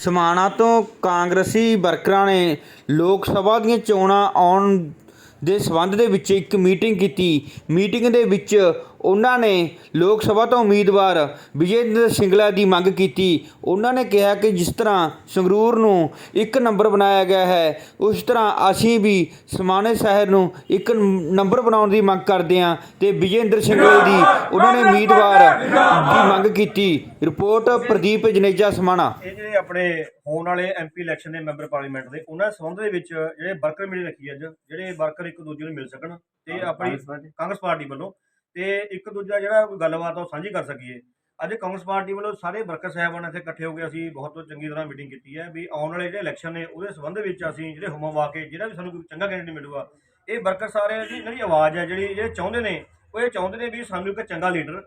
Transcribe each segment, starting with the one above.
ਸਮਾਣਾ ਤੋਂ ਕਾਂਗਰਸੀ ਵਰਕਰਾਂ ਨੇ ਲੋਕ ਸਭਾ ਦੀਆਂ ਚੋਣਾਂ ਆਉਣ ਦੇ ਸਬੰਧ ਦੇ ਵਿੱਚ ਇੱਕ ਮੀਟਿੰਗ ਕੀਤੀ। ਮੀਟਿੰਗ ਦੇ ਵਿੱਚ ਉਹਨਾਂ ਨੇ ਲੋਕ ਸਭਾ ਤੋਂ ਉਮੀਦਵਾਰ ਵਿਜੇਂਦਰ ਸਿੰਗਲਾ ਦੀ ਮੰਗ ਕੀਤੀ। ਉਹਨਾਂ ਨੇ ਕਿਹਾ ਕਿ ਜਿਸ ਤਰ੍ਹਾਂ ਸੰਗਰੂਰ ਨੂੰ ਇੱਕ ਨੰਬਰ ਬਣਾਇਆ ਗਿਆ ਹੈ ਉਸ ਤਰ੍ਹਾਂ ਅਸੀਂ ਵੀ ਸਮਾਣੇ ਸ਼ਹਿਰ ਨੂੰ ਇੱਕ ਨੰਬਰ ਬਣਾਉਣ ਦੀ ਮੰਗ ਕਰਦੇ ਹਾਂ ਤੇ ਵਿਜੇਂਦਰ ਸਿੰਗਲਾ ਦੀ ਉਹਨਾਂ ਨੇ ਉਮੀਦਵਾਰ ਦੀ ਮੰਗ ਕੀਤੀ। ਰਿਪੋਰਟ ਪ੍ਰਦੀਪ ਜਨੇਜਾ ਸਮਾਣਾ। ਇਹ ਜਿਹੜੇ ਆਪਣੇ ਹੋਣ ਵਾਲੇ ਐਮਪੀ ਇਲੈਕਸ਼ਨ ਦੇ ਮੈਂਬਰ ਪਾਰਲੀਮੈਂਟ ਦੇ ਉਹਨਾਂ ਸੰਬੰਧ ਦੇ ਵਿੱਚ ਜਿਹੜੇ ਵਰਕਰ ਮੀਟਿੰਗ ਰੱਖੀ ਅੱਜ ਜਿਹੜੇ ਵਰਕਰ ਇੱਕ ਦੂਜੇ ਨੂੰ ਮਿਲ ਸਕਣ ਤੇ ਆਪਣੀ ਕਾਂਗਰਸ ਪਾਰਟੀ ਵੱਲੋਂ ਤੇ ਇੱਕ ਦੂਜਾ ਜਿਹੜਾ ਕੋਈ ਗੱਲਬਾਤ ਆ ਉਹ ਸਾਂਝੀ ਕਰ ਸਕੀਏ। ਅੱਜ ਕਾਂਗਰਸ ਪਾਰਟੀ ਵੱਲੋਂ ਸਾਰੇ ਵਰਕਰ ਸਾਹਿਬਾਨ ਇੱਥੇ ਇਕੱਠੇ ਹੋ ਕੇ ਅਸੀਂ ਬਹੁਤ ਚੰਗੀ ਤਰ੍ਹਾਂ ਮੀਟਿੰਗ ਕੀਤੀ ਹੈ ਵੀ ਆਉਣ ਵਾਲੇ ਜਿਹੜੇ ਇਲੈਕਸ਼ਨ ਨੇ ਉਹਦੇ ਸੰਬੰਧ ਵਿੱਚ ਅਸੀਂ ਜਿਹੜੇ ਹੁਮਮ ਵਾ ਕੇ ਜਿਹੜਾ ਵੀ ਸਾਨੂੰ ਕੋਈ ਚੰਗਾ ਕੈਂਡੀਡੇਟ ਮਿਲੂਗਾ, ਇਹ ਵਰਕਰ ਸਾਰੇ ਦੀ ਇਹਨਾਂ ਆਵਾਜ਼ ਹੈ, ਜਿਹੜੀ ਜਿਹੜੇ ਚਾਹੁੰਦੇ ਨੇ, ਉਹ ਇਹ ਚਾਹੁੰਦੇ ਨੇ ਵੀ ਸਾਨੂੰ ਇੱਕ ਚੰਗਾ ਲੀਡਰ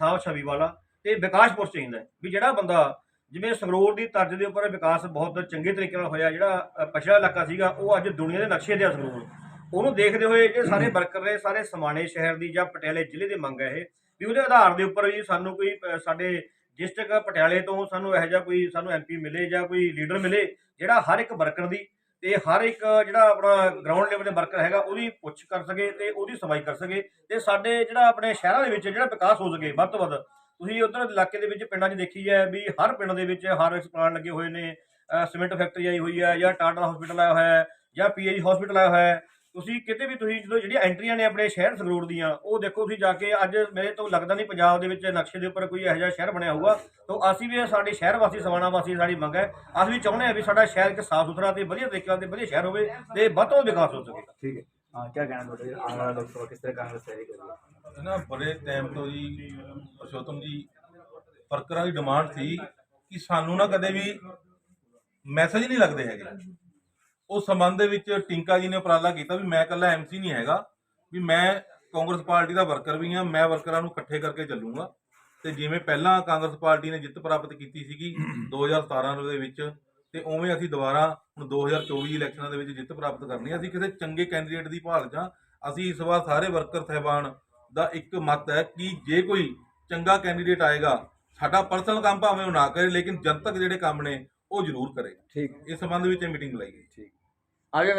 ਸਾਫ਼ ਛਵੀ ਵਾਲਾ ਤੇ ਵਿਕਾਸ ਪੁਰਸ਼ ਚਾਹੀਦਾ ਵੀ ਜਿਹੜਾ ਬੰਦਾ ਜਿਵੇਂ ਸੰਗਰੂਰ ਦੀ ਤਰਜ਼ ਦੇ ਉੱਪਰ ਵਿਕਾਸ ਬਹੁਤ ਚੰਗੇ ਤਰੀਕੇ ਨਾਲ ਹੋਇਆ, ਜਿਹੜਾ ਪਛੜਾ ਇਲਾਕਾ ਸੀਗਾ, ਉਹ ਅੱਜ ਦੁਨੀਆ ਦੇ ਨਕਸ਼ੇ ਤੇ ਆ ਸੰਗਰੂਰ। ਉਹਨੂੰ ਦੇਖਦੇ ਹੋਏ ਜਿਹੜੇ ਸਾਰੇ ਵਰਕਰ ਨੇ ਸਾਰੇ ਸਮਾਣੇ ਸ਼ਹਿਰ ਦੀ ਜਾਂ ਪਟਿਆਲੇ ਜ਼ਿਲ੍ਹੇ ਦੀ ਮੰਗ ਹੈ ਇਹ ਵੀ ਉਹਦੇ ਆਧਾਰ ਦੇ ਉੱਪਰ ਵੀ ਸਾਨੂੰ ਕੋਈ ਅ, ਸਾਡੇ ਡਿਸਟ੍ਰਿਕਟ ਪਟਿਆਲੇ ਤੋਂ ਸਾਨੂੰ ਇਹੋ ਜਿਹਾ ਕੋਈ ਸਾਨੂੰ ਐਮਪੀ ਮਿਲੇ ਜਾਂ ਕੋਈ ਲੀਡਰ ਮਿਲੇ ਜਿਹੜਾ ਹਰ ਇੱਕ ਵਰਕਰ ਦੀ ਤੇ ਹਰ ਇੱਕ ਜਿਹੜਾ ਆਪਣਾ ਗਰਾਊਂਡ ਲੈਵਲ ਦੇ ਵਰਕਰ ਹੈਗਾ ਉਹਦੀ ਪੁੱਛ ਕਰ ਸਕੇ ਤੇ ਉਹਦੀ ਸਫ਼ਾਈ ਕਰ ਸਕੇ ਤੇ ਸਾਡੇ ਜਿਹੜਾ ਆਪਣੇ ਸ਼ਹਿਰਾਂ ਦੇ ਵਿੱਚ ਜਿਹੜਾ ਵਿਕਾਸ ਹੋ ਸਕੇ ਵੱਧ ਤੋਂ ਵੱਧ। ਤੁਸੀਂ ਉਧਰ ਇਲਾਕੇ ਦੇ ਵਿੱਚ ਪਿੰਡਾਂ 'ਚ ਦੇਖੀ ਹੈ ਵੀ ਹਰ ਪਿੰਡ ਦੇ ਵਿੱਚ ਹਾਰਵੈਕਸ ਪਲਾਂਟ ਲੱਗੇ ਹੋਏ ਨੇ ਅ, ਸੀਮੈਂਟ ਫੈਕਟਰੀ ਆਈ ਹੋਈ ਹੈ ਜਾਂ ਟਾਟਾ ਹਸਪੀਟਲ ਆਇਆ ਹੋਇਆ ਹੈ ਜਾਂ ਪੀਏਜੀ ਹਸਪੀਟਲ ਆਇਆ ਹੋਇਆ ਹੈ। ਤੁਸੀਂ ਕਿਤੇ ਵੀ ਤੁਸੀਂ ਜਦੋਂ ਜਿਹੜੀਆਂ ਐਂਟਰੀਆਂ ਨੇ ਆਪਣੇ ਸ਼ਹਿਰ ਸੰਗਰੂਰ ਦੀਆਂ ਉਹ ਦੇਖੋ ਤੁਸੀਂ ਜਾ ਕੇ ਅੱਜ ਮੇਰੇ ਤੋਂ ਲੱਗਦਾ ਨਹੀਂ ਪੰਜਾਬ ਦੇ ਵਿੱਚ ਨਕਸ਼ੇ ਦੇ ਉੱਪਰ ਕੋਈ ਇਹੋ ਜਿਹਾ ਸ਼ਹਿਰ ਬਣਿਆ ਹੋਊਗਾ। ਤਾਂ ਅਸੀਂ ਵੀ ਸਾਡੇ ਸ਼ਹਿਰ ਵਾਸੀ ਸਵਾਣਾ ਵਾਸੀ ਸਾਡੀ ਮੰਗ ਹੈ। ਅਸੀਂ ਵੀ ਚਾਹੁੰਦੇ ਹਾਂ ਵੀ ਸਾਡਾ ਸ਼ਹਿਰ ਇੱਕ ਸਾਫ਼ ਸੁਥਰਾ ਤੇ ਵਧੀਆ ਤਰੀਕੇ ਨਾਲ ਤੇ ਵਧੀਆ ਸ਼ਹਿਰ ਹੋਵੇ ਤੇ ਵੱਧ ਤੋਂ ਵਿਕਾਸ ਹੋ ਸਕੇ। ਠੀਕ ਹੈ। ਹਾਂ ਕੀ ਕਹਿਣਾ ਤੁਹਾਡਾ ਆਉਣ ਵਾਲਾ ਲੋਕ ਸਭਾ ਕਿਸ ਤਰ੍ਹਾਂ ਕਾਂਗਰਸ ਨਾ ਬੜੇ ਟਾਈਮ ਤੋਂ ਜੀ ਪਰਸ਼ੋਤਮ ਜੀ ਵਰਕਰਾਂ ਦੀ ਡਿਮਾਂਡ ਸੀ ਕਿ ਸਾਨੂੰ ਨਾ ਕਦੇ ਵੀ ਮੈਸੇਜ ਨਹੀਂ ਲੱਗਦੇ ਹੈਗੇ। ਉਸ ਸੰਬੰਧ ਦੇ ਵਿੱਚ ਟਿੰਕਾ ਜੀ ਨੇ ਉਪਰਾਲਾ ਕੀਤਾ ਵੀ ਮੈਂ ਇਕੱਲਾ ਐਮਸੀ ਨਹੀਂ ਹੈਗਾ ਵੀ ਮੈਂ ਕਾਂਗਰਸ ਪਾਰਟੀ ਦਾ ਵਰਕਰ ਵੀ ਹਾਂ ਮੈਂ ਵਰਕਰਾਂ ਨੂੰ ਇਕੱਠੇ ਕਰਕੇ ਚੱਲੂਗਾ। ਤੇ ਜਿਵੇਂ ਪਹਿਲਾਂ ਕਾਂਗਰਸ ਪਾਰਟੀ ਨੇ ਜਿੱਤ ਪ੍ਰਾਪਤ ਕੀਤੀ ਸੀਗੀ 2017 ਦੇ ਵਿੱਚ ਤੇ ਉਵੇਂ ਅਸੀਂ ਦੁਬਾਰਾ ਹੁਣ 2024 ਇਲੈਕਸ਼ਨਾਂ ਦੇ ਵਿੱਚ ਜਿੱਤ ਪ੍ਰਾਪਤ ਕਰਨੀ ਅਸੀਂ ਕਿਸੇ ਚੰਗੇ ਕੈਂਡੀਡੇਟ ਦੀ ਭਾਲ ਜਾਂ ਅਸੀਂ ਇਸ ਵਾਰ ਸਾਰੇ ਵਰਕਰ ਸਹਿਬਾਨ ਦਾ ਇੱਕ ਮਤ ਹੈ ਕਿ ਜੇ ਕੋਈ ਚੰਗਾ ਕੈਂਡੀਡੇਟ ਆਏਗਾ ਸਾਡਾ ਪਰਸਨਲ ਕੰਮ ਭਾਵੇਂ ਉਹ ਨਾ ਕਰੇ ਲੇਕਿਨ ਜਨਤਕ ਜਿਹੜੇ ਕੰਮ ਨੇ ਉਹ ਜ਼ਰੂਰ ਕਰੇਗਾ ਠੀਕ। ਇਸ ਸੰਬੰਧ ਵਿੱਚ ਇਹ ਮੀਟਿੰਗ ਬੁਲਾਈ ਗਈ। ਠੀਕ। Había